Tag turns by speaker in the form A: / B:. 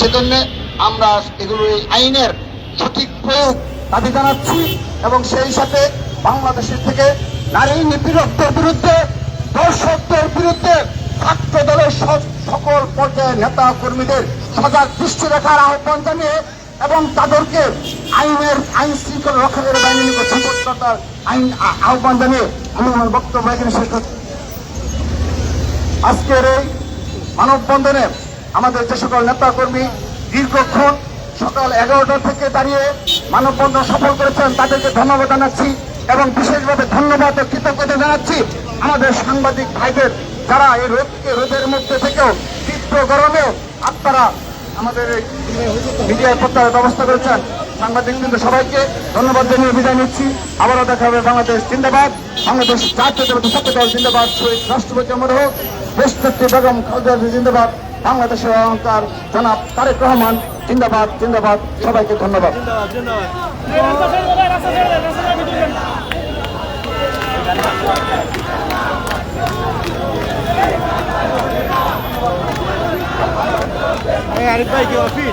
A: সেজন্য আমরা এগুলো এই আইনের সঠিক প্রয়োগ দাবি জানাচ্ছি এবং সেই সাথে বাংলাদেশের থেকে নারী নিপীড়কদের বিরুদ্ধে, দর্শকদের বিরুদ্ধে ছাত্র দলের সকল পর্যায়ের নেতা কর্মীদের সজাগ দৃষ্টি রাখার আহ্বান জানিয়ে এবং তাদেরকে আইনের আইন শৃঙ্খলা রক্ষাকারী বাহিনীর সতর্কতার আইন আহ্বান জানিয়ে আমি আমার বক্তব্য এখানে শেষ আজকের এই মানববন্ধনে আমাদের যে সকল নেতা কর্মী দীর্ঘক্ষণ সকাল এগারোটা থেকে দাঁড়িয়ে মানববন্ধন সফল করেছেন, তাদেরকে ধন্যবাদ জানাচ্ছি এবং বিশেষভাবে ধন্যবাদ ও কৃতজ্ঞতা জানাচ্ছি আমাদের সাংবাদিক ভাইদের যারা এই রোদকে রোদের মধ্যে থেকেও তীব্র গরমেও আপনারা আমাদের মিডিয়ায় প্রত্যাহার ব্যবস্থা করেছেন। সাংবাদিক কিন্তু সবাইকে ধন্যবাদ জানিয়ে বিদায় নিচ্ছি। আবারও দেখা হবে বাংলাদেশ জিন্দাবাদ, বাংলাদেশ জাতীয় সত্য দল জিন্দাবাদ, শহীদ রাষ্ট্রপতি অমর হোক, দেশনেত্রী বেগম খালেদা জিন্দাবাদ। বাংলাদেশের অহংকার জনাব তারেক রহমান জিন্দাবাদ জিন্দাবাদ সবাইকে ধন্যবাদ।
B: আরে ভাই কি অফিস?